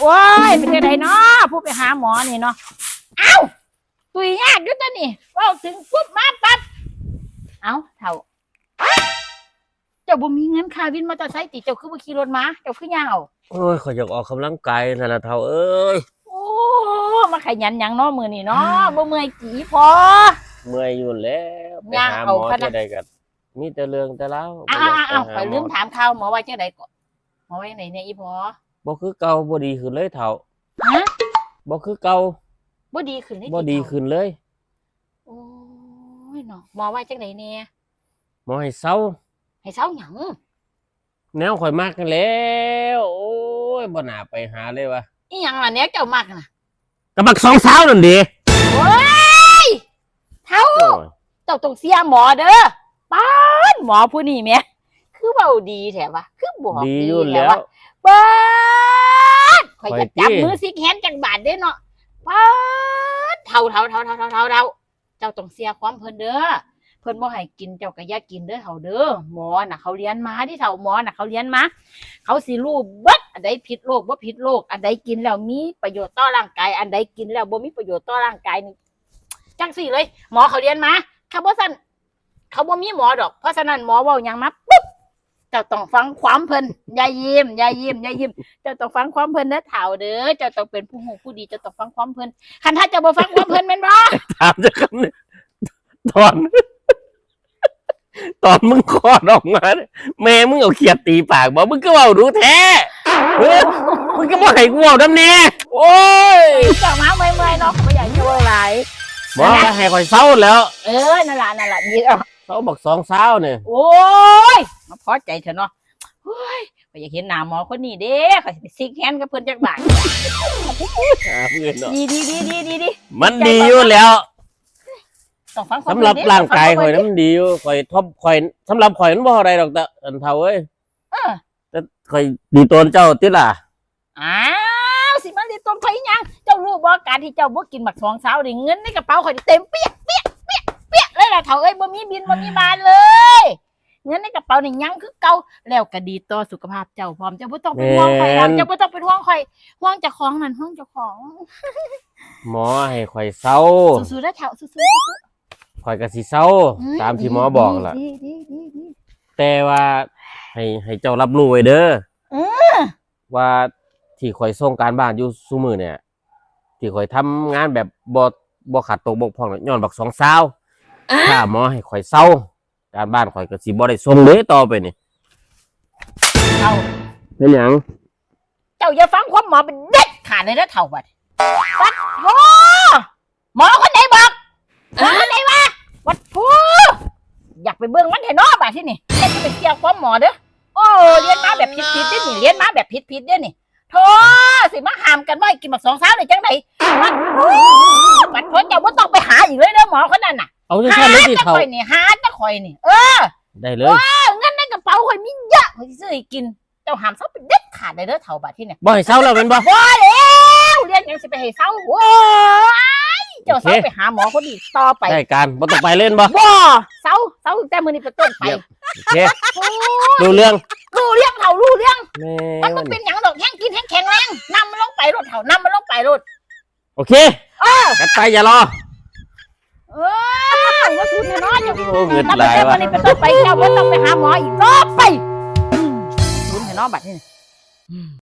โอ้ยเป็นจังไดเนาะผู้ไปหาหมอนี่เนาะเอ้าตุยยากอยู่ตัวนี่เว้าถึงปุ๊บมาปั๊บเอ้าเท่าเจ้าบ่มีเงินค่าวินมอเตอร์ไซค์ติเจ้าคือบ่ขี่รถมาเจ้าคือย่างเอาโอ้ยขอยอยากออกกำลังกายนั่นล่ะเฒ่าเอ้ยโอ้มาขยันหยังเนาะมื้อนี้เนาะบ่เมื่อยกี่พอ เมื่อยอยู่แล้วไปย่างหาหเอามอพะนะจะได้กันมีแต่เรื่องแต่เล่าอ้าวอ้าวข่อยลืมถามข่าวหมอว่าจังไดก่อนหมอว่าจังไดเนี่ยอีพอ บ่คือเก่าบ่ดีขึ้นเลยเฒ่าฮะบ่คือเก่าบ่ดีขึ้นเลยบ่ดีขึ้นเลย โอ้ยเนาะหมอว่าจังไดเนี่ยหมอให้เศร้าให้เช้าหยังแนวข่อยมากกันแล้ว โอ้ยบ่น่าไปหาเลยว่ะอีหยังล่ะเนี่ยเจ้ามากน่ะกระบักสองสาวนั่นดิโอ้ยเท่าโอ้ยเจ้าต้องเสียหมอเด้อป้านหมอผู้นี้แหม่คือเบาดีแท้วะคือบอกดีดีอยู่แท้แล้ว วะป้านข่อยข่อยจะจับจี้มือสิแขนจังบาดเด้เนาะป้านเท่าเท่าเท่าเท่าเท่าเท่าเท่าเจ้าต้องเสียความเพิ่นเด้อเพิ่นบ่ให้กินเจ้าก็อย่ากินเด้อเท่าเด้อหมอน่ะเขาเรียนมาที่เท่าหมอน่ะเขาเรียนมาเขาสิรู้เบิดอันใดผิดโรคบ่ผิดโรคอันใดกินแล้วมีประโยชน์ต่อร่างกาย อันใดกินแล้วบ่มีประโยชน์ต่อร่างกายนี่จังสี่เลย หมอเขาเรียนมาเขาบ่ซั่นเขาบ่มีหมอดอก เพราะฉะนั้นหมอเว้าหยังมาปุ๊บ เจ้าต้องฟังความเพิ่นอย่ายิ้มอย่ายิ้มอย่ายิ้มเจ้าต้องฟังความเพิ่นเด้อเฒ่าเด้อเจ้าต้องเป็นผู้หูผู้ดีเจ้าต้องฟังความเพิ่นคันถ้าเจ้าบ่ฟังความเพิ่นแม่นบ่ถามจะคำนี้ตอน ตอนมึงคลอดออกมาเนี่ยแม่มึงเอาเขียดตีปากบอกมึงก็เว่ารู้แท้เฮ้ยมึงก็บ่ให้กูเว่าดำแน่โอ้ยเจ้ามาเมื่อยๆเนาะบ่อยากจะเว้าหลายบอกว่าให้คอยเศร้าแล้ว เออนั่นล่ะนั่นล่ะดีแล้ว เขาบอกสองสาวเนี่ยโอ้ยมาพอใจเถอะเนาะโอ้ยก็อยากเห็นหน้าหมอคนนี้เด้เขาสิไปซิกแฮนกับเพิ่นจักบาทหาเพื่อนเนาะดีดีดีดีดีดีมันดีอยู่แล้วต้องฟังความสำหรับเพิ่นเด้ร่างกายต้ข่อยฟันั้นมันดีอยู่ข่อยทบข่อยสำหรับข่อยนั้นบ่อะไรดอกแต่อันเท่าเอ้ยเออแต่ข่อยดีตัวเจ้าติล่ะอ้าวสิมันสิต้นไผหยังเจ้ารู้บ่การที่เจ้าบ่กินหมักสองสาวนี่เงินในกระเป๋าข่อยนี่เต็มเปียกเปียก เปียกเปียกเลยล่ะเฒ่าเอ้ยบ่มีบินบ่มีบานเลยเงินในกระเป๋านี่ยังคือเก่าแล้วก็ดีต่อสุขภาพเจ้าพร้อมเจ้าบ่ต้องเป็นห่วงข่อยแล้วเจ้าบ่ต้องเป็นห่วงข่อยห่วงเจ้าของนั่นห่วงเจ้าของหมอให้ข่อยเศร้าสู้ๆนะเฒ่าสู้ๆข่อยก็สิเศร้าตามที่หมอบอกล่ะ ดีดีดีดี แต่ว่าให้ให้เจ้ารับรู้ไว้เด้อเอว่าที่ข่อยส่งการบ้านอยู่ซุมือเนี่ย ที่ข่อยทำงานแบบบ่บ่ขาดตกบกพร่องน่ะย้อนบักสองสาวอะ ถ้าหมอให้ข่อยเศร้าการบ้านข่อยก็สิบ่ได้ส่งเลยต่อไปนี่เท่าเป็นหยังเจ้าอย่าฟังความหมอเป็นเด็ดขาดเลยนะเท่าบัดวัดโธหมอคนไหนบอกหมอคนไหนวะวัดโธอยากไปเบิ่งมันเถอะเนาะบัดที่นี่แค่จะไปเกี่ยวความหมอเด้อโอ้เรียนมาแบบผิดๆเด้อนี่เรียนมาแบบผิดๆเด้อนี่โธ่สิมาห้ามกันว่าให้กินบักสองสาวได้จังไดวัดโธวัดโธเจ้าบ่ต้องไปหาอีกเลยเด้อหมอคนนั้นน่ะ เอาจังซั่นเลยสิจะเขาข่อยนี่หาจะข่อยนี่ เออ ได้เลยเงินในกระเป๋าข่อยมีเยอะข่อยสิซื้อให้กิน เจ้าหามเศร้าเป็นเด็ดขาดเลยเด้อเท่าบัดที่เนี่ยบ่ให้เศร้าแล้วแม่นบ่บ่แล้วเรียนยังสิไปให้เศร้าโว้ยเจ้าเศร้าโอเคไปหาหมอคนอีกต่อไปได้การบ่ต้องไปเล่นบ่บ่เศร้าเศร้าตั้งแต่มื้อนี้เป็นต้นไปเยี่ยมโอเคโอ้ยรู้เรื่องรู้เรื่องเท่ารู้เรื่องแม่มันมัมันนเป็นหยังดอกแห้งกินแห้งแข็งแรงนำมันลงไปรถเท่านำมันลงไปรถโอเคเออกัดไปอย่ารอ เออว่าสุดแน่นอนจ้ะโอ้เงินนับหลายแต่ว่ะมื้อนี้เป็นต้นไปเจ้าบ่ต้องไปหาหมออีกต่อไปอืมสุดแน่นอนบัดนี้